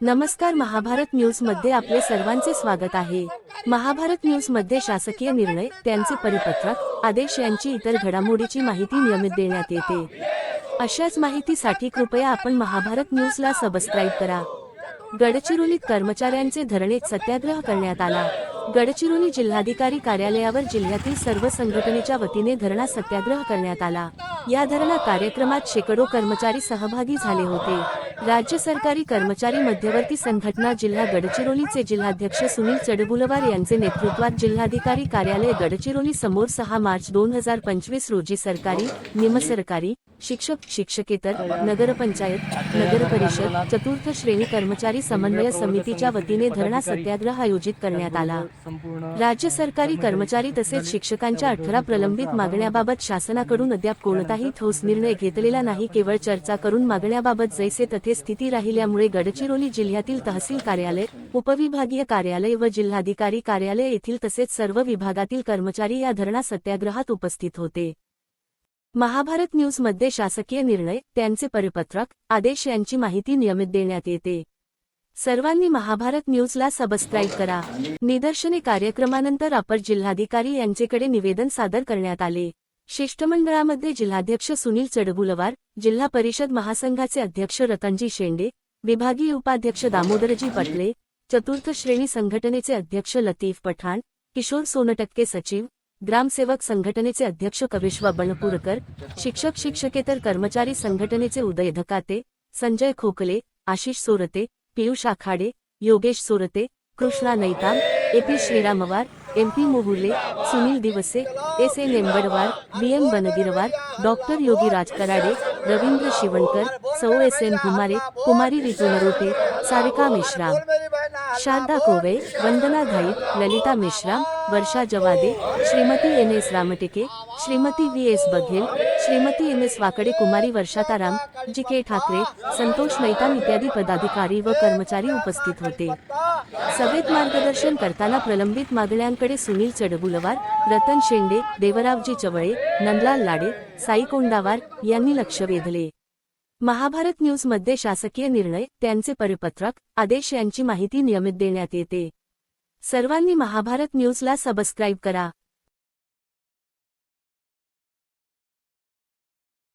नमस्कार महाभारत न्यूजमध्ये आपले सर्वांचे स्वागत आहे. महाभारत न्यूजमध्ये शासकीय निर्णय त्यांचे परिपत्रक आदेश यांची इतर घडामोडीची माहिती नियमित देण्यात येते. अशाच माहितीसाठी कृपया आपण महाभारत न्यूजला सबस्क्राईब करा. गडचिरोलीत कर्मचाऱ्यांचे धरणे सत्याग्रह करण्यात आला. गडचिरोली जिल्हाधिकारी कार्यालयावर जिल्ह्यातील सर्व संघटनेच्या वतीने धरणा सत्याग्रह करण्यात आला. या धरणा कार्यक्रमात शेकडो कर्मचारी सहभागी झाले होते. राज्य सरकारी कर्मचारी मध्यवर्ती संघटना जिल्हा गडचिरोलीचे जिल्हाध्यक्ष सुनील चडबुलवार यांचे नेतृत्वात जिल्हाधिकारी कार्यालय गडचिरोली समोर सहा मार्च दोन हजार पंचवीस रोजी सरकारी निमसरकारी शिक्षक शिक्षकेतर नगरपंचायत नगरपरिषद चतुर्थ श्रेणी कर्मचारी समन्वय समितीच्या वतीने धरणा सत्याग्रह आयोजित करण्यात आला. राज्य सरकारी कर्मचारी तसेच शिक्षकांच्या अठरा प्रलंबित मागण्याबाबत शासनाकडून अद्याप कोणताही ठोस निर्णय घेतलेला नाही. केवळ चर्चा करून मागण्याबाबत जैसे तथे स्थिती राहिल्यामुळे गडचिरोली जिल्ह्यातील तहसील कार्यालय उपविभागीय कार्यालय व जिल्हाधिकारी कार्यालय येथील तसेच सर्व विभागातील कर्मचारी या धरणा सत्याग्रहात उपस्थित होते. महाभारत न्यूजमध्ये शासकीय निर्णय त्यांचे परिपत्रक आदेश यांची माहिती नियमित देण्यात येते. सर्वांनी महाभारत न्यूजला सबस्क्राईब करा. निदर्शने कार्यक्रमानंतर अपर जिल्हाधिकारी यांचेकडे निवेदन सादर करण्यात आले. शिष्टमंडळामध्ये जिल्हाध्यक्ष सुनील चडबुलवार जिल्हा परिषद महासंघाचे अध्यक्ष रतनजी शेंडे विभागीय उपाध्यक्ष दामोदरजी पटले चतुर्थ श्रेणी संघटनेचे अध्यक्ष लतीफ पठाण किशोर सोनटक्के सचिव ग्रामसेवक संघटनेचे अध्यक्ष कविश्वा बणपूरकर शिक्षक शिक्षकेतर कर्मचारी संघटनेचे Uday Dhakate Sanjay Khokle Ashish Sorte Piyush Akhade Yogesh Sorte Krishna Naitam AP Shriramwar M P Mohurle Sunil Diwse S A Nembadwar B M Bangirwar doctor Yogiraj Karade Ravindra Shivankar सौ S M Kumare Kumari Riju Narote Sarika Meshram. Sharda Kove Vandana Ghait Lalita Mishra Varsha Jawade Shrimati N S Ramteke Shrimati V S Baghel Shrimati M S Wakde Kumari Varshataram G K Thackeray Santosh Maitan इत्यादी पदाधिकारी व कर्मचारी उपस्थित होते. सभेत मार्गदर्शन करताना प्रलंबित मागण्यांकडे सुनील चडबुलवार रतन शेंडे देवरावजी चवळे नंदलाल लाडे साई कोंडावार यांनी लक्ष वेधले. महाभारत न्यूजमध्ये शासकीय निर्णय त्यांचे परिपत्रक आदेश यांची माहिती नियमित देण्यात येते. सर्वांनी महाभारत न्यूजला सबस्क्राईब करा.